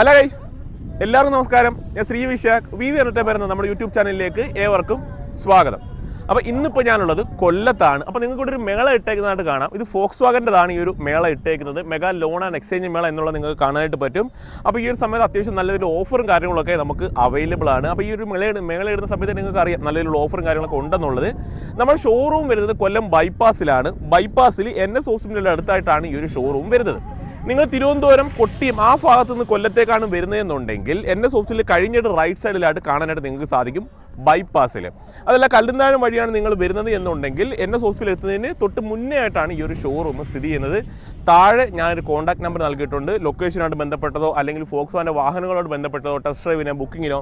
Hello guys എല്ലാവർക്കും നമസ്കാരം. ഞാൻ ശ്രീ വിശാഖ്. വി വി എന്നിട്ട് നമ്മുടെ യൂട്യൂബ് ചാനലിലേക്ക് ഏവർക്കും സ്വാഗതം. അപ്പോൾ ഇന്നിപ്പോൾ ഞാനുള്ളത് കൊല്ലത്താണ്. അപ്പോൾ നിങ്ങൾക്ക് ഇവിടെ ഒരു മേള ഇട്ടേക്കുന്നതായിട്ട് കാണാം. ഇത് ഫോക്സ് വാഗന്റെതാണ് ഈ ഒരു മേള ഇട്ടേക്കുന്നത്. മെഗാ ലോൺ ആൻഡ് എക്സ്ചേഞ്ച് മേള എന്നുള്ളത് നിങ്ങൾക്ക് കാണാനായിട്ട് പറ്റും. അപ്പോൾ ഈ ഒരു സമയത്ത് അത്യാവശ്യം നല്ല രീതിയിൽ ഓഫറും കാര്യങ്ങളൊക്കെ നമുക്ക് അവൈലബിൾ ആണ്. അപ്പോൾ ഈ ഒരു മേള മേള ഇടുന്ന സമയത്ത് നിങ്ങൾക്ക് അറിയാം നല്ല രീതിയിൽ ഓഫറും കാര്യങ്ങളൊക്കെ ഉണ്ടെന്നുള്ളത്. നമ്മുടെ ഷോറൂം വരുന്നത് കൊല്ലം ബൈപ്പാസിലാണ് ബൈപ്പാസിൽ എൻ എസ് ഹോസ്പിറ്റലിന്റെ അടുത്തായിട്ടാണ് ഈ ഒരു ഷോറൂം വരുന്നത്. നിങ്ങൾ തിരുവനന്തപുരം കൊട്ടിയം ആ ഭാഗത്ത് നിന്ന് കൊല്ലത്തേക്കാണ് വരുന്നതെന്നുണ്ടെങ്കിൽ എൻ എസ് ഓഫീസിൽ കഴിഞ്ഞിട്ട് റൈറ്റ് സൈഡിലായിട്ട് കാണാനായിട്ട് നിങ്ങൾക്ക് സാധിക്കും ബൈപ്പാസിൽ അതല്ല കല്ലുന്താഴം വഴിയാണ് നിങ്ങൾ വരുന്നത് എന്നുണ്ടെങ്കിൽ എൻ എസ് എത്തുന്നതിന് തൊട്ട് മുന്നേ ആയിട്ടാണ് ഈ ഒരു ഷോറൂം സ്ഥിതി ചെയ്യുന്നത്. താഴെ ഞാനൊരു കോൺടാക്ട് നമ്പർ നൽകിയിട്ടുണ്ട്. ലൊക്കേഷനായിട്ട് ബന്ധപ്പെട്ടതോ അല്ലെങ്കിൽ ഫോക്സ് വാന്റെ വാഹനങ്ങളോട് ബന്ധപ്പെട്ടതോ ടെസ്റ്റ് ഡ്രൈവിനോ ബുക്കിങ്ങിനോ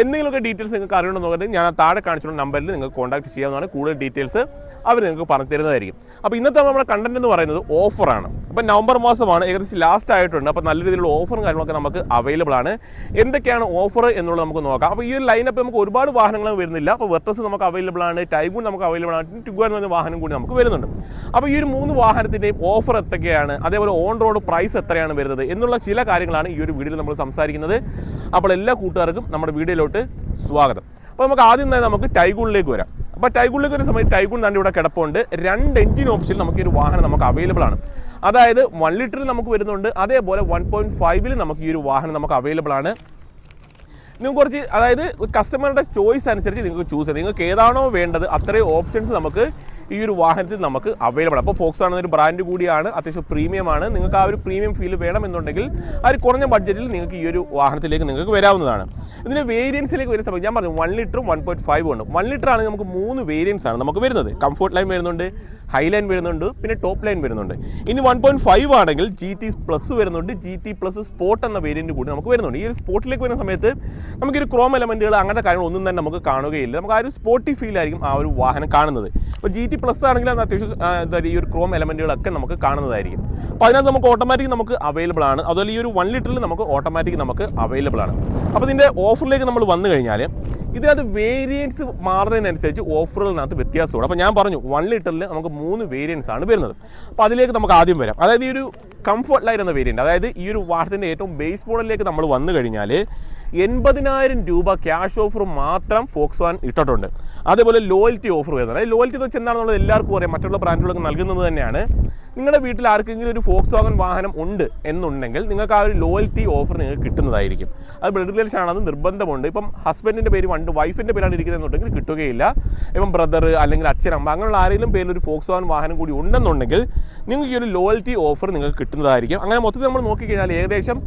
എന്തെങ്കിലുമൊക്കെ ഡീറ്റെയിൽസ് നിങ്ങൾക്ക് അറിയണമെന്നുണ്ടെങ്കിൽ ഞാൻ താഴെ കാണിച്ചുള്ള നമ്പറിൽ നിങ്ങൾക്ക് കോൺടാക്ട് ചെയ്യാവുന്നതാണ്. കൂടുതൽ ഡീറ്റെയിൽസ് അവർ നിങ്ങൾക്ക് പറഞ്ഞു തരുന്നതായിരിക്കും അപ്പോൾ ഇന്നത്തെ നമ്മുടെ കണ്ടന്റ് എന്ന് പറയുന്നത് ഓഫറാണ് അപ്പോൾ നവംബർ മാസമാണ് ഏകദേശം ലാസ്റ്റ് ആയിട്ടുണ്ട്. അപ്പോൾ നല്ല രീതിയിലുള്ള ഓഫറും കാര്യങ്ങളൊക്കെ നമുക്ക് അവൈലബിൾ ആണ്. എന്തൊക്കെയാണ് ഓഫർ എന്നുള്ളത് നമുക്ക് നോക്കാം. അപ്പോൾ ഈ ഒരു ലൈനപ്പ് നമുക്ക് ഒരുപാട് വാഹനങ്ങൾ വരുന്നില്ല. അപ്പോൾ വെർട്ടസ് നമുക്ക് അവൈലബിൾ ആണ്. ടൈഗൂൺ നമുക്ക് അവൈലബിൾ ആണ്. ടുഗ എന്ന് പറഞ്ഞ വാഹനം കൂടി നമുക്ക് വരുന്നുണ്ട്. അപ്പോൾ ഈ ഒരു മൂന്ന് വാഹനത്തിന്റെയും ഓഫർ എത്രയാണ് അതേപോലെ ഓൺ റോഡ് പ്രൈസ് എത്രയാണ് വരുന്നത്? എന്നുള്ള ചില കാര്യങ്ങളാണ് ഈ ഒരു വീഡിയോയിൽ നമ്മൾ സംസാരിക്കുന്നത്. അപ്പോൾ എല്ലാ കൂട്ടുകാർക്കും നമ്മുടെ വീഡിയോയിലോട്ട് സ്വാഗതം. അപ്പോൾ നമുക്ക് ആദ്യം തന്നെ നമുക്ക് ടൈഗൂണിലേക്ക് വരാം. അപ്പോൾ ടൈഗൂണിലേക്ക് വരുന്ന സമയത്ത് ടൈഗൂൺ തന്നെ ഇവിടെ കിടപ്പുണ്ട്. രണ്ട് എഞ്ചിൻ ഓപ്ഷൻ നമുക്ക് ഈ ഒരു വാഹനം നമുക്ക് അവൈലബിൾ ആണ്. അതായത് വൺ ലിറ്ററിൽ നമുക്ക് വരുന്നുണ്ട്. അതേപോലെ വൺ പോയിന്റ് ഫൈവിൽ നമുക്ക് ഈ ഒരു വാഹനം നമുക്ക് അവൈലബിൾ ആണ്. നിങ്ങൾക്ക് കുറച്ച് അതായത് കസ്റ്റമറുടെ ചോയ്സ് അനുസരിച്ച് നിങ്ങൾക്ക് ചൂസ് ചെയ്യാം. നിങ്ങൾക്ക് ഏതാണോ വേണ്ടത് അത്രയും ഓപ്ഷൻസ് നമുക്ക് ഈ ഒരു വാഹനത്തിൽ നമുക്ക് അവൈലബിൾ അപ്പോൾ ഫോക്സ് ആണ് ഒരു ബ്രാൻഡ് കൂടിയാണ് അത്യാവശ്യം പ്രീമിയം ആണ്. നിങ്ങൾക്ക് ആ ഒരു പ്രീമിയം ഫീൽ വേണമെന്നുണ്ടെങ്കിൽ ആ ഒരു കുറഞ്ഞ ബഡ്ജറ്റിൽ നിങ്ങൾക്ക് ഈ ഒരു വാഹനത്തിലേക്ക് നിങ്ങൾക്ക് വരാവുന്നതാണ്. ഇതിന്റെ വേരിയൻസിലേക്ക് വരുന്ന സമയത്ത് ഞാൻ പറഞ്ഞു വൺ ലിറ്ററും വൺ പോയിന്റ് ഫൈവ് ഉണ്ട്. വൺ ലിറ്റർ ആണെങ്കിൽ നമുക്ക് മൂന്ന് വേരിയൻസ് ആണ് നമുക്ക് വരുന്നത്. കംഫോർട്ട് ലൈൻ വരുന്നുണ്ട്. ഹൈ ലൈൻ വരുന്നുണ്ട് പിന്നെ ടോപ്പ് ലൈൻ വരുന്നുണ്ട്. ഇനി വൺ പോയിന്റ് ഫൈവ് ആണെങ്കിൽ ജി ടി പ്ലസ് വരുന്നുണ്ട്. ജി ടി പ്ലസ് സ്പോട്ട് എന്ന വേരിയന്റ് കൂടി നമുക്ക് വരുന്നുണ്ട്. ഈ ഒരു സ്പോട്ടിലേക്ക് വരുന്ന സമയത്ത് നമുക്കൊരു ക്രോം എലമെന്റുകൾ അങ്ങനത്തെ കാര്യങ്ങൾ ഒന്നും തന്നെ നമുക്ക് കാണുകയില്ല. നമുക്ക് ആ ഒരു സ്പോർട്ടി ഫീൽ ആയിരിക്കും ആ ഒരു വാഹനം കാണുന്നത്. അപ്പോൾ ജി ടി പ്ലസ് ആണെങ്കിൽ അത് അത്യാവശ്യം എന്താ ഈ ഒരു ക്രോം എലമെന്റുകളൊക്കെ നമുക്ക് കാണുന്നതായിരിക്കും. അപ്പോൾ അതിനകത്ത് നമുക്ക് ഓട്ടോമാറ്റിക് നമുക്ക് അവൈലബിൾ ആണ്. അതുപോലെ ഈ ഒരു വൺ ലിറ്ററിൽ നമുക്ക് ഓട്ടോമാറ്റിക് നമുക്ക് അവൈലബിൾ ആണ്. അപ്പോൾ ഇതിന്റെ ഓഫറിലേക്ക് നമ്മൾ വന്നു കഴിഞ്ഞാൽ ഇതിനകത്ത് വേരിയൻസ് മാറുന്നതിനനുസരിച്ച് ഓഫറുകളിനകത്ത് വ്യത്യാസമുണ്ട്. അപ്പോൾ ഞാൻ പറഞ്ഞു വൺ ലിറ്ററിൽ നമുക്ക് മൂന്ന് വേരിയൻസ് ആണ് വരുന്നത്. അപ്പോൾ അതിലേക്ക് നമുക്ക് ആദ്യം വരാം. അതായത് ഈ ഒരു കംഫർട്ട് ലൈൻ എന്ന വേരിയന്റ് അതായത് ഈ ഒരു വാഹനത്തിന്റെ ഏറ്റവും ബേസ് മോഡലിലേക്ക് നമ്മൾ വന്നു കഴിഞ്ഞാൽ എൺപതിനായിരം രൂപ ക്യാഷ് ഓഫർ മാത്രം ഫോക്സ് വാൻ ഇട്ടിട്ടുണ്ട്. അതേപോലെ ലോയൽറ്റി ഓഫർ വരുന്നത് അതായത് ലോയൽറ്റി വെച്ച് എന്താണെന്നുള്ളത് എല്ലാവർക്കും അറിയാം. മറ്റുള്ള ബ്രാൻഡുകൾക്ക് നൽകുന്നത് തന്നെയാണ്. നിങ്ങളുടെ വീട്ടിൽ ആർക്കെങ്കിലും ഒരു ഫോക്സ് വാഗൻ വാഹനം ഉണ്ട് എന്നുണ്ടെങ്കിൽ നിങ്ങൾക്ക് ആ ഒരു ലോയൽറ്റി ഓഫർ നിങ്ങൾക്ക് കിട്ടുന്നതായിരിക്കും. അത് ബ്ലഡ് റിലേഷൻ ആണെന്ന് നിർബന്ധമുണ്ട്. ഇപ്പം ഹസ്ബൻഡിന്റെ പേര് വണ്ട് വൈഫിന്റെ പേരാണ് ഇരിക്കുന്നതെന്നുണ്ടെങ്കിൽ കിട്ടുകയില്ല. ഇപ്പം ബ്രദർ അല്ലെങ്കിൽ അച്ഛൻ അമ്മ അങ്ങനെയുള്ള ആരെങ്കിലും പേരിൽ ഒരു ഫോക്സ് വാഗൻ വാഹനം കൂടി ഉണ്ടെന്നുണ്ടെങ്കിൽ നിങ്ങൾക്ക് ഈ ഒരു ലോയൽറ്റി ഓഫർ നിങ്ങൾക്ക് കിട്ടുന്നതായിരിക്കും. അങ്ങനെ മൊത്തത്തിൽ നമ്മൾ നോക്കിക്കഴിഞ്ഞാൽ ഏകദേശം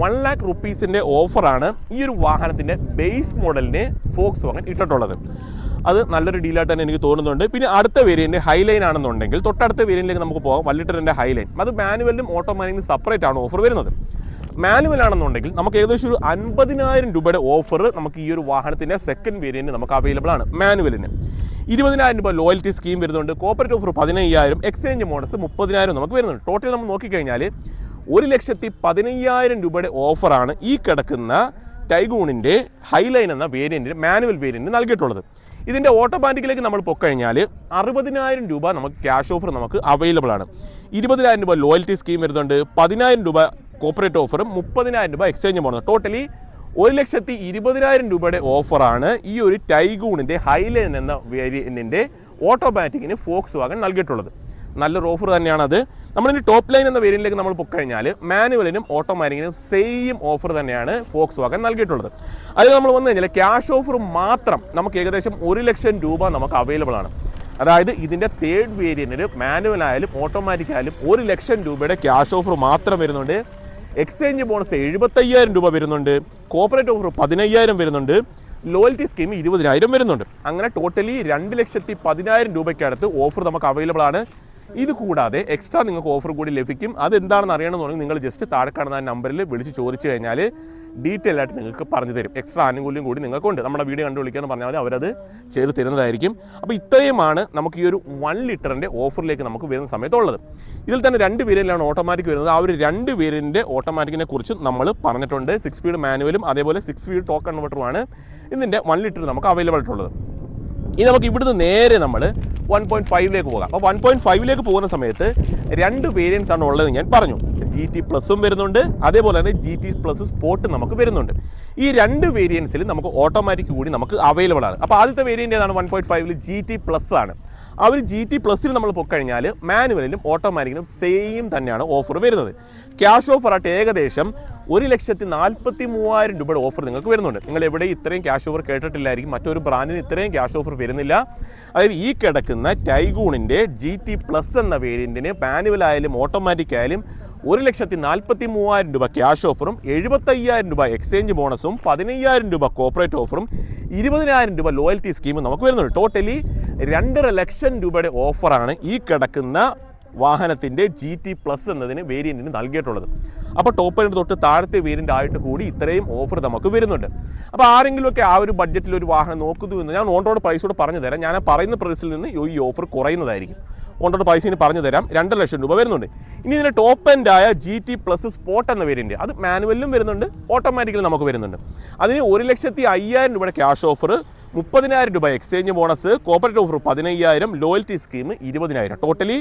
വൺ ലാക്ക് റുപ്പീസിന്റെ ഓഫറാണ് ഈ ഒരു വാഹനത്തിന്റെ ബേസ് മോഡലിന് ഫോക്സ് വാങ്ങാൻ ഇട്ടിട്ടുള്ളത്. അത് നല്ലൊരു ഡീലായിട്ട് തന്നെ എനിക്ക് തോന്നുന്നുണ്ട്. പിന്നെ അടുത്ത വേരിയന്റ് ഹൈലൈൻ ആണെന്നുണ്ടെങ്കിൽ തൊട്ടടുത്ത വേരിയന്റിലേക്ക് നമുക്ക് പോകാം. വള്ളിട്ടറിന്റെ ഹൈലൈൻ അത് മാനുവലിനും ഓട്ടോമാറ്റിക്കും സെപ്പറേറ്റ് ആണ് ഓഫർ വരുന്നത്. മാനുവൽ ആണെന്നുണ്ടെങ്കിൽ നമുക്ക് ഏകദേശം ഒരു അൻപതിനായിരം രൂപയുടെ ഓഫർ നമുക്ക് ഈ ഒരു വാഹനത്തിന്റെ സെക്കൻഡ് വേരിയന്റ് നമുക്ക് അവൈലബിൾ ആണ് മാനുവലിന് ഇരുപതിനായിരം രൂപ ലോയൽറ്റി സ്കീം വരുന്നുണ്ട്. കോപ്പറേറ്റ് ഓഫർ പതിനയ്യായിരം. എക്സ്ചേഞ്ച് മോഡൽസ് മുപ്പതിനായിരം നമുക്ക് വരുന്നുണ്ട്. ടോട്ടൽ നമ്മൾ നോക്കിക്കഴിഞ്ഞാൽ ഒരു ലക്ഷത്തി പതിനയ്യായിരം രൂപയുടെ ഓഫറാണ് ഈ കിടക്കുന്ന ടൈഗൂണിന്റെ ഹൈലൈൻ എന്ന വേരിയന്റിന് മാനുവൽ വേരിയന്റ് നൽകിയിട്ടുള്ളത്. ഇതിന്റെ ഓട്ടോമാറ്റിക്കിലേക്ക് നമ്മൾ പൊക്കഴിഞ്ഞാൽ അറുപതിനായിരം രൂപ നമുക്ക് ക്യാഷ് ഓഫർ നമുക്ക് അവൈലബിൾ ആണ്. ഇരുപതിനായിരം രൂപ ലോയൽറ്റി സ്കീം വരുന്നുണ്ട് പതിനായിരം രൂപ കോപ്പറേറ്റ് ഓഫറും മുപ്പതിനായിരം രൂപ എക്സ്ചേഞ്ച് പോകുന്നത് ടോട്ടലി ഒരു ലക്ഷത്തി ഇരുപതിനായിരം രൂപയുടെ ഓഫറാണ് ഈ ഒരു ടൈഗൂണിന്റെ ഹൈലൈൻ എന്ന വേരിയന്റിന്റെ ഓട്ടോമാറ്റിക്കിന് ഫോക്സ് വാഗൺ നൽകിയിട്ടുള്ളത്. നല്ലൊരു ഓഫർ തന്നെയാണത്. നമ്മളിനി ടോപ്പ് ലൈൻ എന്ന വേരിയന്റിലേക്ക് നമ്മൾ പൊക്കഴിഞ്ഞാൽ മാനുവലിനും ഓട്ടോമാറ്റിക്കിനും സെയിം ഓഫർ തന്നെയാണ് ഫോക്സ് വാഗൻ നൽകിയിട്ടുള്ളത്. അതിൽ നമ്മൾ വന്നു കഴിഞ്ഞാൽ ക്യാഷ് ഓഫർ മാത്രം നമുക്ക് ഏകദേശം ഒരു ലക്ഷം രൂപ നമുക്ക് അവൈലബിൾ ആണ്. അതായത് ഇതിന്റെ തേർഡ് വേരിയന്റിന് മാനുവൽ ആയാലും ഓട്ടോമാറ്റിക് ആയാലും ഒരു ലക്ഷം രൂപയുടെ ക്യാഷ് ഓഫർ മാത്രം വരുന്നുണ്ട്. എക്സ്ചേഞ്ച് ബോണസ് എഴുപത്തയ്യായിരം രൂപ വരുന്നുണ്ട്. കോപ്പറേറ്റ് ഓഫർ പതിനയ്യായിരം വരുന്നുണ്ട്. ലോയൽറ്റി സ്കീം ഇരുപതിനായിരം വരുന്നുണ്ട്. അങ്ങനെ ടോട്ടലി രണ്ട് ലക്ഷത്തി പതിനായിരം രൂപയ്ക്കടുത്ത് ഓഫർ നമുക്ക് അവൈലബിൾ ആണ്. ഇത് കൂടാതെ എക്സ്ട്രാ നിങ്ങൾക്ക് ഓഫർ കൂടി ലഭിക്കും. അതെന്താണെന്ന് അറിയണമെന്നുണ്ടെങ്കിൽ നിങ്ങൾ ജസ്റ്റ് താഴെ കാണുന്ന ആ നമ്പറിൽ വിളിച്ച് ചോദിച്ചു കഴിഞ്ഞാൽ ഡീറ്റെയിൽ ആയിട്ട് നിങ്ങൾക്ക് പറഞ്ഞു തരും. എക്സ്ട്രാ ആനുകൂല്യം കൂടി നിങ്ങൾക്കുണ്ട്. നമ്മുടെ വീഡിയോ കണ്ടു വിളിക്കാന്ന് പറഞ്ഞാൽ അവരത് ചെയ്ത് തരുന്നതായിരിക്കും. അപ്പോൾ ഇത്രയുമാണ് നമുക്ക് ഈ ഒരു വൺ ലിറ്ററിന്റെ ഓഫറിലേക്ക് നമുക്ക് വരുന്ന സമയത്തുള്ളത്. ഇതിൽ തന്നെ രണ്ട് വേരിയന്റാണ് ഓട്ടോമാറ്റിക് വരുന്നത്. ആ ഒരു രണ്ട് വേരിയന്റെ ഓട്ടോമാറ്റിക്കിനെ കുറിച്ച് നമ്മൾ പറഞ്ഞിട്ടുണ്ട്. സിക്സ് സ്പീഡ് മാനുവലും അതേപോലെ സിക്സ് സ്പീഡ് ടോക്ക് കൺവെർട്ടറുമാണ് ഇതിന്റെ വൺ ലിറ്റർ നമുക്ക് അവൈലബിൾ ആയിട്ടുള്ളത്. ഇനി നമുക്ക് ഇവിടുന്ന് നേരെ നമ്മൾ വൺ പോയിന്റ് ഫൈവിലേക്ക് പോകാം. അപ്പോൾ വൺ പോയിന്റ് ഫൈവിലേക്ക് പോകുന്ന സമയത്ത് രണ്ട് വേരിയൻസ് ആണ് ഉള്ളത് ഞാൻ പറഞ്ഞു. ജി ടി പ്ലസും വരുന്നുണ്ട്. അതേപോലെ തന്നെ ജി ടി പ്ലസ് സ്പോർട്ട് നമുക്ക് വരുന്നുണ്ട്. ഈ രണ്ട് വേരിയൻസിൽ നമുക്ക് ഓട്ടോമാറ്റിക് കൂടി നമുക്ക് അവൈലബിൾ ആണ്. അപ്പോൾ ആദ്യത്തെ വേരിയന്റ് ഏതാണ്? വൺ പോയിന്റ് ഫൈവിൽ ജി ടി പ്ലസ് ആണ്. ഒരു ജി ടി പ്ലസ്സിൽ നമ്മൾ പൊക്കഴിഞ്ഞാൽ മാനുവലിലും ഓട്ടോമാറ്റിക്കിലും സെയിം തന്നെയാണ് ഓഫർ വരുന്നത്. ക്യാഷ് ഓഫർ ആയിട്ട് ഏകദേശം ഒരു ലക്ഷത്തി നാൽപ്പത്തി മൂവായിരം രൂപയുടെ ഓഫർ നിങ്ങൾക്ക് വരുന്നുണ്ട്. നിങ്ങൾ എവിടെ ഇത്രയും ക്യാഷ് ഓഫർ കേട്ടിട്ടില്ലായിരിക്കും. മറ്റൊരു ബ്രാൻഡിന് ഇത്രയും ക്യാഷ് ഓഫർ വരുന്നില്ല. അതായത് ഈ കിടക്കുന്ന ടൈഗൂണിന്റെ ജി ടി പ്ലസ് എന്ന വേരിയന്റിന് മാനുവലായാലും ഓട്ടോമാറ്റിക് ആയാലും ഒരു ലക്ഷത്തി നാൽപ്പത്തി മൂവായിരം രൂപ ക്യാഷ് ഓഫറും എഴുപത്തയ്യായിരം രൂപ എക്സ്ചേഞ്ച് ബോണസും പതിനയ്യായിരം രൂപ കോപ്പറേറ്റ് ഓഫറും ഇരുപതിനായിരം രൂപ ലോയൽറ്റി സ്കീമും നമുക്ക് വരുന്നുണ്ട്. ടോട്ടലി രണ്ടര ലക്ഷം രൂപയുടെ ഓഫറാണ് ഈ കിടക്കുന്ന വാഹനത്തിന്റെ ജി ടി പ്ലസ് എന്നതിന് വേരിയന്റിന് നൽകിയിട്ടുള്ളത്. അപ്പോൾ ടോപ്പ് എൻഡ് തൊട്ട് താഴത്തെ വേരിയന്റ് ആയിട്ട് കൂടി ഇത്രയും ഓഫർ നമുക്ക് വരുന്നുണ്ട്. അപ്പോൾ ആരെങ്കിലുമൊക്കെ ആ ഒരു ബഡ്ജറ്റിൽ ഒരു വാഹനം നോക്കുന്നു എന്ന് ഞാൻ ഓൺ റോഡ് പ്രൈസ് കൂടെ പറഞ്ഞു തരാം. ഞാൻ പറയുന്ന പ്രൈസിൽ നിന്ന് ഈ ഓഫർ കുറയുന്നതായിരിക്കും. ഓൺ പൈസ പറഞ്ഞു തരാം. രണ്ട് ലക്ഷം രൂപ വരുന്നുണ്ട്. ഇനി ഇതിന്റെ ടോപ്പ് എൻഡ് ആയ ജി ടി പ്ലസ് സ്പോട്ട് എന്ന വേരിയന്റ് അത് മാനുവലിലും വരുന്നുണ്ട് ഓട്ടോമാറ്റിക്കലും നമുക്ക് വരുന്നുണ്ട്. അതിന് ഒരു ലക്ഷത്തി അയ്യായിരം രൂപയുടെ ക്യാഷ് ഓഫർ മുപ്പതിനായിരം രൂപ എക്സ്ചേഞ്ച് ബോണസ് കോപ്പറേറ്റ് ഓഫർ പതിനയ്യായിരം ലോയൽറ്റി സ്കീം ഇരുപതിനായിരം. ടോട്ടലി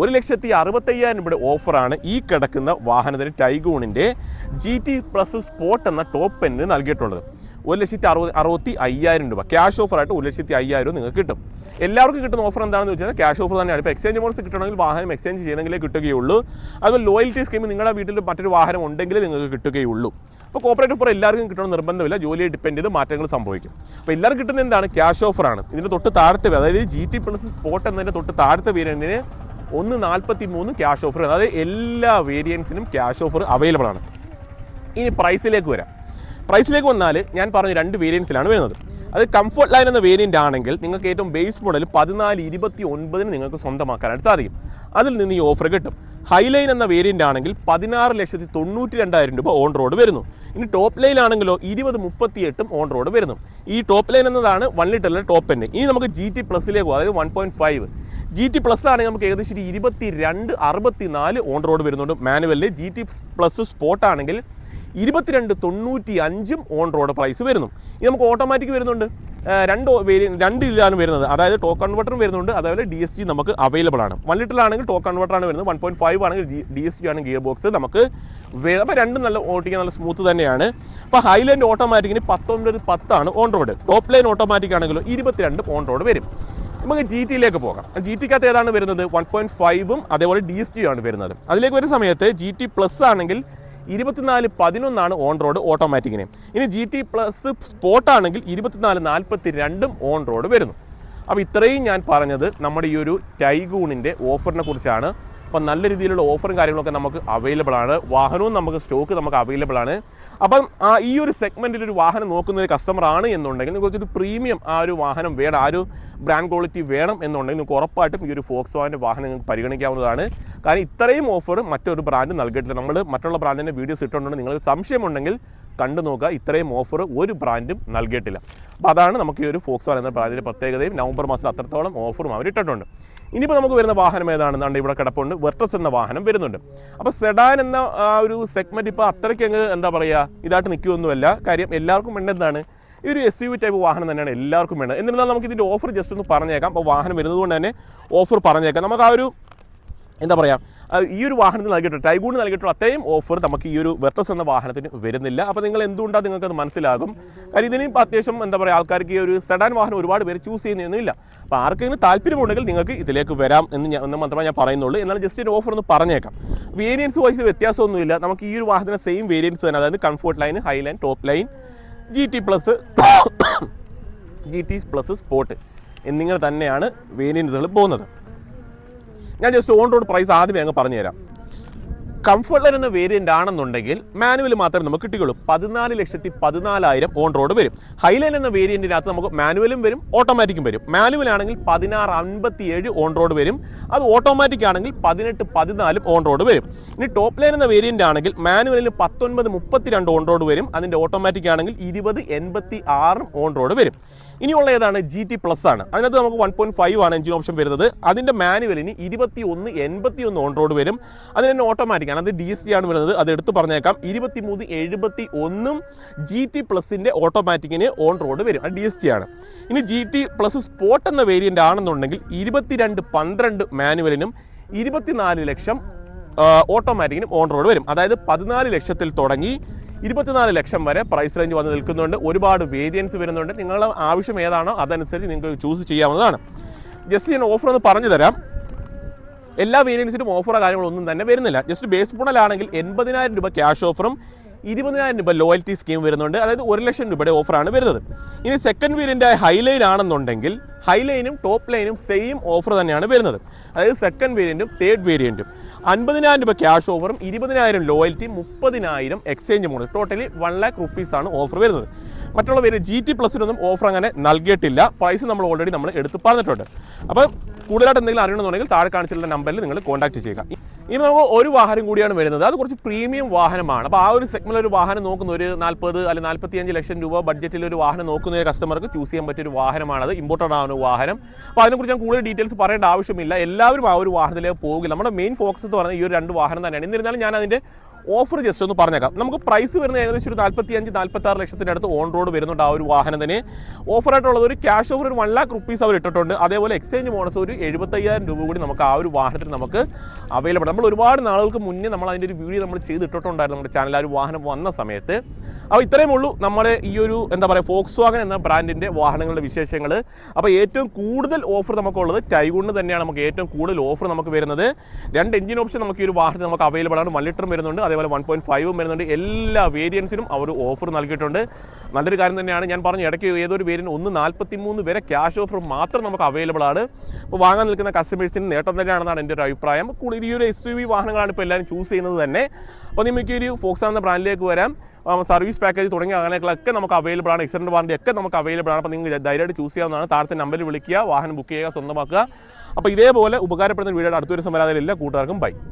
ഒരു ലക്ഷത്തി അറുപത്തയ്യായിരം രൂപയുടെ ഓഫറാണ് ഈ കിടക്കുന്ന വാഹനത്തിന് ടൈഗൂണിന്റെ ജി ടി പ്ലസ് സ്പോട്ട് എന്ന ടോപ്പ് എൻഡ് നൽകിയിട്ടുള്ളത്. ഒരു ലക്ഷത്തി അറുപത് അറുപത്തി അയ്യായിരം രൂപ. ക്യാഷ് ഓഫറായിട്ട് ഒരു ലക്ഷത്തി അയ്യായിരം നിങ്ങൾക്ക് കിട്ടും. എല്ലാവർക്കും കിട്ടുന്ന ഓഫർ എന്താണെന്ന് വെച്ചാൽ ക്യാഷ് ഓഫർ തന്നെയാണ്. ഇപ്പോൾ എക്സ്ചേഞ്ച് മോഡൽസ് കിട്ടണമെങ്കിൽ വാഹനം എക്സ്ചേഞ്ച് ചെയ്തെങ്കിലേ കിട്ടുകയുള്ളൂ. അതുപോലെ ലോയൽറ്റി സ്കീം നിങ്ങളുടെ വീട്ടിൽ മറ്റൊരു വാഹനം ഉണ്ടെങ്കിൽ നിങ്ങൾക്ക് കിട്ടുകയുള്ളൂ. അപ്പോൾ കോപ്പറേറ്റ് ഓഫർ എല്ലാവർക്കും കിട്ടണം നിർബന്ധമില്ല. ജോലിയെ ഡിപ്പെൻഡ് ചെയ്ത് മാറ്റങ്ങൾ സംഭവിക്കും. അപ്പോൾ എല്ലാവർക്കും കിട്ടുന്ന എന്താണ്? ക്യാഷ് ഓഫറാണ് ഇതിന്റെ തൊട്ട് താഴത്തെ അതായത് ജി ടി പ്ലസ് സ്പോട്ട് എന്നതിന്റെ തൊട്ട് താഴത്തെ വേരിയന്റിന് ഒന്ന് നാൽപ്പത്തി മൂന്ന് ക്യാഷ് ഓഫർ അതായത് എല്ലാ വേരിയൻസിനും ക്യാഷ് ഓഫർ അവൈലബിൾ ആണ്. ഇനി പ്രൈസിലേക്ക് വരാം. പ്രൈസിലേക്ക് വന്നാൽ ഞാൻ പറഞ്ഞ രണ്ട് വേരിയൻസിലാണ് വരുന്നത്. അത് കംഫർട്ട് ലൈൻ എന്ന വേരിയന്റ് ആണെങ്കിൽ നിങ്ങൾക്ക് ഏറ്റവും ബേസ് മോഡൽ പതിനാല് ഇരുപത്തി ഒൻപതിന് നിങ്ങൾക്ക് സ്വന്തമാക്കാനായിട്ട് സാധിക്കും. അതിൽ നിന്ന് ഈ ഓഫർ കിട്ടും. ഹൈലൈൻ എന്ന വേരിയന്റ് ആണെങ്കിൽ പതിനാറ് ലക്ഷത്തി തൊണ്ണൂറ്റി രണ്ടായിരം രൂപ ഓൺ റോഡ് വരുന്നു. ഇനി ടോപ്പ് ലൈൻ ആണെങ്കിലോ ഇരുപത് മുപ്പത്തി എട്ടും ഓൺ റോഡ് വരുന്നു. ഈ ടോപ്പ് ലൈൻ എന്നതാണ് വൺ ലിറ്ററിലെ ടോപ്പ് എന്റെ ഇനി നമുക്ക് ജി ടി പ്ലസിലേക്ക് അതായത് one point five G T plus ആണെങ്കിൽ നമുക്ക് ഏകദേശം ഇരുപത്തി രണ്ട് അറുപത്തി നാല് ഓൺ റോഡ് വരുന്നുണ്ട് മാനുവലിൽ ജി ടി പ്ലസ് സ്പോട്ട് ആണെങ്കിൽ ഇരുപത്തിരണ്ട് തൊണ്ണൂറ്റി അഞ്ചും ഓൺ റോഡ് പ്രൈസ് വരുന്നു. ഇത് നമുക്ക് ഓട്ടോമാറ്റിക് വരുന്നുണ്ട്. രണ്ട് രണ്ട് ഇതിലാണ് വരുന്നത്. അതായത് ടോക്ക് കൺവെർട്ടറും വരുന്നുണ്ട്. അതേപോലെ ഡി എസ് ജി നമുക്ക് അവൈലബിൾ ആണ്. വൺ ലിറ്റർ ആണെങ്കിൽ ടോക്ക് കൺവെർട്ടറാണ് വരുന്നത്. വൺ പോയിന്റ് ഫൈവ് ആണെങ്കിൽ ഡി എസ് ജി ആണ് ഗിയർ ബോക്സ് നമുക്ക് അപ്പോൾ രണ്ടും നല്ല ഓട്ടിക്കാൻ നല്ല സ്മൂത്ത് തന്നെയാണ്. അപ്പോൾ ഹൈലൈൻഡ് ഓട്ടോമാറ്റിക്കിന് പത്തൊമ്പത് പത്താണ് on road top line automatic ആണെങ്കിലും ഇരുപത്തിരണ്ട് ഓൺ റോഡ് വരും. നമുക്ക് ജി ടിയിലേക്ക് പോകാം. ജി ടിക്കകത്ത് ഏതാണ് വരുന്നത്? വൺ പോയിന്റ് ഫൈവും അതേപോലെ ഡി എസ് ടി ആണ് വരുന്നത്. അതിലേക്ക് വരുന്ന സമയത്ത് ജി ടി പ്ലസ് ആണെങ്കിൽ ഇരുപത്തിനാല് പതിനൊന്നാണ് ഓൺ റോഡ് ഓട്ടോമാറ്റിക്കിന് ഇനി ജി ടി പ്ലസ് സ്പോട്ട് ആണെങ്കിൽ ഇരുപത്തിനാല് നാൽപ്പത്തി രണ്ടും ഓൺ റോഡ് വരുന്നു. അപ്പോൾ ഇത്രയും ഞാൻ പറഞ്ഞത് നമ്മുടെ ഈ ഒരു ടൈഗൂണിന്റെ ഓഫറിനെ കുറിച്ചാണ്. അപ്പോൾ നല്ല രീതിയിലുള്ള ഓഫറും കാര്യങ്ങളൊക്കെ നമുക്ക് അവൈലബിൾ ആണ്. വാഹനവും നമുക്ക് സ്റ്റോക്ക് നമുക്ക് അവൈലബിൾ ആണ്. അപ്പം ഈ ഒരു സെഗ്മെന്റിൽ ഒരു വാഹനം നോക്കുന്ന ഒരു കസ്റ്റമർ ആണ് എന്നുണ്ടെങ്കിൽ നിങ്ങൾക്ക് ഒരു പ്രീമിയം ആ ഒരു വാഹനം വേണം ആ ഒരു ബ്രാൻഡ് ക്വാളിറ്റി വേണം എന്നുണ്ടെങ്കിൽ നിങ്ങൾക്ക് ഉറപ്പായിട്ടും ഈ ഒരു ഫോക്സ് വാന്റെ വാഹനം നിങ്ങൾക്ക് പരിഗണിക്കാവുന്നതാണ്. കാരണം ഇത്രയും ഓഫർ മറ്റൊരു ബ്രാൻഡ് നൽകിയിട്ടില്ല. നമ്മൾ മറ്റുള്ള ബ്രാൻഡിന്റെ വീഡിയോസ് ഇട്ടുണ്ടെങ്കിൽ നിങ്ങൾക്ക് സംശയമുണ്ടെങ്കിൽ കണ്ടു നോക്കുക. ഇത്രയും ഓഫർ ഒരു ബ്രാൻഡും നൽകിയിട്ടില്ല. അപ്പോൾ അതാണ് നമുക്ക് ഈ ഒരു ഫോക്സ് വാൻ എന്ന ബ്രാൻഡിന്റെ പ്രത്യേകതയും. നവംബർ മാസത്തിൽ അത്രത്തോളം ഓഫറും അവർ ഇട്ടിട്ടുണ്ട് ഇനിയിപ്പോൾ നമുക്ക് വരുന്ന വാഹനം ഏതാണെന്നാണ് ഇവിടെ കിടപ്പുണ്ട്. വെർട്ടസ് എന്ന വാഹനം വരുന്നുണ്ട്. അപ്പോൾ സെഡാൻ എന്ന ആ ഒരു സെഗ്മെന്റ് ഇപ്പോൾ അത്രയ്ക്ക് അങ്ങ് എന്താ പറയുക ഇതായിട്ട് നിൽക്കുകയൊന്നുമല്ല കാര്യം എല്ലാവർക്കും വേണ്ടതാണ് ഈ ഒരു എസ് യു വി ടൈപ്പ് വാഹനം തന്നെയാണ് എല്ലാവർക്കും വേണ്ടത്. എന്നിരുന്നാൽ നമുക്ക് ഇതിന്റെ ഓഫർ ജസ്റ്റ് ഒന്ന് പറഞ്ഞേക്കാം. അപ്പോൾ വാഹനം വരുന്നതുകൊണ്ട് തന്നെ ഓഫർ പറഞ്ഞേക്കാം. നമുക്ക് ആ ഒരു എന്താ പറയുക ഈ ഒരു വാഹനത്തിന് നൽകിയിട്ട് ടൈഗൂൺ നൽകിയിട്ടുള്ള അത്രയും ഓഫർ നമുക്ക് ഈ ഒരു വെർട്ടസ് എന്ന വാഹനത്തിന് വരുന്നില്ല. അപ്പോൾ നിങ്ങൾ എന്തുകൊണ്ടാണ് നിങ്ങൾക്ക് അത് മനസ്സിലാകും? കാര്യം ഇതിന് അത്യാവശ്യം എന്താ പറയുക ആൾക്കാർക്ക് ഈ ഒരു സെഡാൻ വാഹനം ഒരുപാട് പേര് ചൂസ് ചെയ്യുന്നൊന്നുമില്ല. അപ്പോൾ ആർക്കെങ്കിലും താല്പര്യമുണ്ടെങ്കിൽ നിങ്ങൾക്ക് ഇതിലേക്ക് വരാം എന്ന് ഞാൻ എന്ന് മാത്രമേ ഞാൻ പറയുന്നുള്ളൂ. എന്നാൽ ജസ്റ്റ് ഒരു ഓഫർ ഒന്ന് പറഞ്ഞേക്കാം. വേരിയൻസ് വൈസ് വ്യത്യാസമൊന്നുമില്ല. നമുക്ക് ഈ ഒരു വാഹനത്തിന് സെയിം വേരിയൻസ് തന്നെ അതായത് comfort line high line top line G T plus G T plus spot എന്നിങ്ങനെ തന്നെയാണ് വേരിയൻസുകൾ പോകുന്നത്. ഞാൻ ജസ്റ്റ് ഓൺ റോഡ് പ്രൈസ് ആദ്യമേ അങ്ങ് പറഞ്ഞുതരാം. കംഫർട്ട് ലൈൻ എന്ന വേരിയന്റ് ആണെന്നുണ്ടെങ്കിൽ മാനുവൽ മാത്രമേ നമുക്ക് കിട്ടുകയുള്ളൂ പതിനാല് ലക്ഷത്തി പതിനാലായിരം ഓൺ റോഡ് വരും. ഹൈലൈൻ എന്ന വേരിയന്റിനകത്ത് നമുക്ക് മാനുവലും വരും ഓട്ടോമാറ്റിക്കും വരും. മാനുവൽ ആണെങ്കിൽ പതിനാറ് അൻപത്തി ഏഴ് ഓൺ റോഡ് വരും. അത് ഓട്ടോമാറ്റിക് ആണെങ്കിൽ പതിനെട്ട് പതിനാലും ഓൺ റോഡ് വരും. ഇനി ടോപ്പ് ലൈൻ എന്ന വേരിയന്റ് ആണെങ്കിൽ മാനുവലിന് പത്തൊൻപത് മുപ്പത്തിരണ്ട് ഓൺ റോഡ് വരും. അതിന്റെ ഓട്ടോമാറ്റിക് ആണെങ്കിൽ ഇരുപത് എൺപത്തി ആറും ഓൺ റോഡ് വരും. ഇനിയുള്ള ഏതാണ്? ജി ടി പ്ലസ് ആണ്. അതിനകത്ത് നമുക്ക് വൺ പോയിന്റ് ഫൈവ് ആണ് എഞ്ചിൻ ഓപ്ഷൻ വരുന്നത്. അതിന്റെ മാനുവലിന് ഇരുപത്തി ഒന്ന് എൺപത്തി ഒന്ന് ഓൺ റോഡ് വരും. അതിന് തന്നെ ഓട്ടോമാറ്റിക് ആണ്. അത് ഡി എസ് ടി ആണ് വരുന്നത്. അത് എടുത്ത് പറഞ്ഞേക്കാം. ഇരുപത്തി മൂന്ന് എഴുപത്തി ഒന്നും ജി ടി പ്ലസിന്റെ ഓട്ടോമാറ്റിക്കിന് ഓൺ റോഡ് വരും. അത് ഡി എസ് ടി ആണ്. ഇനി ജി ടി പ്ലസ് സ്പോട്ട് എന്ന വേരിയന്റ് ആണെന്നുണ്ടെങ്കിൽ ഇരുപത്തിരണ്ട് പന്ത്രണ്ട് മാനുവലിനും ഇരുപത്തിനാല് ലക്ഷം ഓട്ടോമാറ്റിക്കിനും ഓൺ റോഡ് വരും. അതായത് പതിനാല് ലക്ഷത്തിൽ തുടങ്ങി ഇരുപത്തിനാല് ലക്ഷം വരെ പ്രൈസ് റേഞ്ച് വന്ന് നിൽക്കുന്നുണ്ട്. ഒരുപാട് വേരിയൻസ് വരുന്നുണ്ട്. നിങ്ങളുടെ ആവശ്യം ഏതാണോ അതനുസരിച്ച് നിങ്ങൾക്ക് ചൂസ് ചെയ്യാവുന്നതാണ്. ജസ്റ്റ് ഞാൻ ഓഫർ ഒന്ന് പറഞ്ഞു തരാം. എല്ലാ വേരിയൻസിനും ഓഫറോ കാര്യങ്ങളൊന്നും തന്നെ വരുന്നില്ല. ജസ്റ്റ് ബേസ് മോഡലാണെങ്കിൽ എൺപതിനായിരം രൂപ ക്യാഷ് ഓഫറും ഇരുപതിനായിരം രൂപ ലോയൽറ്റി സ്കീം വരുന്നുണ്ട്. അതായത് ഒരു ലക്ഷം രൂപയുടെ ഓഫറാണ് വരുന്നത്. ഇനി സെക്കൻഡ് വീലിന്റെ ഹൈലൈൻ ആണെന്നുണ്ടെങ്കിൽ ഹൈലൈനും ടോപ്പ് ലൈനും സെയിം ഓഫർ തന്നെയാണ് വരുന്നത്. അതായത് സെക്കൻഡ് വേരിയന്റും തേർഡ് വേരിയന്റും അൻപതിനായിരം രൂപ ക്യാഷ് ഓഫറും ഇരുപതിനായിരം ലോയൽറ്റി മുപ്പതിനായിരം exchange model totally one lakh റുപ്പീസാണ് ഓഫർ വരുന്നത്. മറ്റുള്ള പേര് ജി ടി പ്ലസിനൊന്നും ഓഫർ അങ്ങനെ നൽകിയിട്ടില്ല. പ്രൈസ് നമ്മൾ ഓൾറെഡി നമ്മൾ എടുത്ത് പറഞ്ഞിട്ടുണ്ട്. അപ്പോൾ കൂടുതലായിട്ട് എന്തെങ്കിലും അറിയണമെന്നുണ്ടെങ്കിൽ താഴെ കാണിച്ചിട്ടുള്ള നമ്പറിൽ നിങ്ങൾ കോൺടാക്ട് ചെയ്യുക. ഇനി നമുക്ക് ഒരു വാഹനം കൂടിയാണ് വരുന്നത്. അത് കുറച്ച് പ്രീമിയം വാഹനമാണ്. അപ്പോൾ ആ ഒരു സെഗ്മെന്റിൽ ഒരു വാഹനം നോക്കുന്ന ഒരു നാൽപ്പത് അല്ലെങ്കിൽ നാൽപ്പത്തിയഞ്ച് ലക്ഷം രൂപ ബഡ്ജറ്റിൽ ഒരു വാഹനം നോക്കുന്ന ഒരു കസ്റ്റമർക്ക് ചൂസ് ചെയ്യാൻ പറ്റിയ ഒരു വാഹനമാണത്. ഇമ്പോർട്ടന്റ് ആണ് വാഹനം. അപ്പോൾ അതിനെക്കുറിച്ച് ഞാൻ കൂടുതൽ ഡീറ്റെയിൽസ് പറയേണ്ട ആവശ്യമില്ല. എല്ലാവരും ആ ഒരു വാഹനത്തിലേക്ക് പോകില്ല. നമ്മുടെ മെയിൻ ഫോക്കസ് എന്ന് പറയുന്നത് ഈ ഒരു രണ്ട് വാഹനം തന്നെയാണ്. എന്നിരുന്നാലും ഞാൻ അതിന്റെ ഓഫർ ജസ്റ്റ് ഒന്ന് പറഞ്ഞേക്കാം. നമുക്ക് പ്രൈസ് വരുന്നത് ഏകദേശം ഒരു നാൽപ്പത്തി അഞ്ച് നാൽപ്പത്തി ആറ് ലക്ഷത്തിന്റെ അടുത്ത് ഓൺ റോഡ് വരുന്നുണ്ട് ആ ഒരു വാഹനത്തിന്. ഓഫറായിട്ടുള്ളത് ഒരു ക്യാഷ് ഓഫർ ഒരു വൺ ലാക്ക് റുപ്പീസ് അവർ ഇട്ടിട്ടുണ്ട്. അതേപോലെ എക്സ്ചേഞ്ച് ബോണസ് ഒരു എഴുപത്തയ്യായിരം രൂപ കൂടി നമുക്ക് ആ ഒരു വാഹനത്തിന് നമുക്ക് അവൈലബിൾ നമ്മൾ ഒരുപാട് നാളുകൾക്ക് മുന്നേ നമ്മൾ അതിന്റെ ഒരു വീഡിയോ നമ്മൾ ചെയ്തിട്ടുണ്ടായിരുന്നു നമ്മുടെ ചാനൽ ആ ഒരു വാഹനം വന്ന സമയത്ത്. അപ്പോൾ ഇത്രയും ഉള്ളൂ നമ്മുടെ ഈ ഒരു എന്താ പറയുക ഫോക്സ് വാഗൻ എന്ന ബ്രാൻഡിന്റെ വാഹനങ്ങളുടെ വിശേഷങ്ങൾ. അപ്പോൾ ഏറ്റവും കൂടുതൽ ഓഫർ നമുക്കുള്ളത് ടൈഗുണ്ട് തന്നെയാണ് നമുക്ക് ഏറ്റവും കൂടുതൽ ഓഫർ നമുക്ക് വരുന്നത്. രണ്ട് എഞ്ചിൻ ഓപ്ഷൻ നമുക്ക് ഈ ഒരു വാഹനത്തിൽ നമുക്ക് അവൈലബിൾ ആണ്. വൺ ലിറ്ററും വരുന്നുണ്ട്. അതേപോലെ വൺ പോയിന്റ് ഫൈവും വരുന്നുണ്ട്. എല്ലാ വേരിയൻസിനും അവർ ഓഫർ നൽകിയിട്ടുണ്ട്. നല്ലൊരു കാര്യം തന്നെയാണ് ഞാൻ പറഞ്ഞു ഇടയ്ക്ക് ഏതൊരു വേരിയന്റ് ഒന്ന് നാൽപ്പത്തി മൂന്ന് വരെ ക്യാഷ് ഓഫർ മാത്രം നമുക്ക് അവൈലബിൾ ആണ്. അപ്പോൾ വാങ്ങാൻ നിൽക്കുന്ന കസ്റ്റമേഴ്സിന് നേട്ടം തന്നെയാണെന്നാണ് എന്റെ ഒരു അഭിപ്രായം. കൂടുതൽ ഈ ഒരു എസ് യു വി വാഹനങ്ങളാണ് ഇപ്പോൾ എല്ലാവരും ചൂസ് ചെയ്യുന്നത് തന്നെ. അപ്പോൾ നിങ്ങൾക്ക് ഒരു ഫോക്സ് എന്ന ബ്രാൻഡിലേക്ക് വരാം. സർവീസ് പാക്കേജ് തുടങ്ങിയ അങ്ങനെയൊക്കെ നമുക്ക് അവൈലബിൾ ആണ്. എക്സിഡന്റ് വാറണ്ടി ഒക്കെ നമുക്ക് അവൈലബിൾ ആണ്. അപ്പോൾ നിങ്ങൾ ധൈര്യമായിട്ട് ചൂസ് ചെയ്യാവുന്നതാണ്. താഴത്തെ നമ്പറിൽ വിളിക്കുക വാഹനം ബുക്ക് ചെയ്യുക സ്വന്തമാക്കുക. അപ്പോൾ ഇതേപോലെ ഉപകാരപ്പെടുന്ന വീഡിയോയുടെ അടുത്തൊരു സമരാതിൽ എല്ലാ കൂട്ടുകാർക്കും ബൈ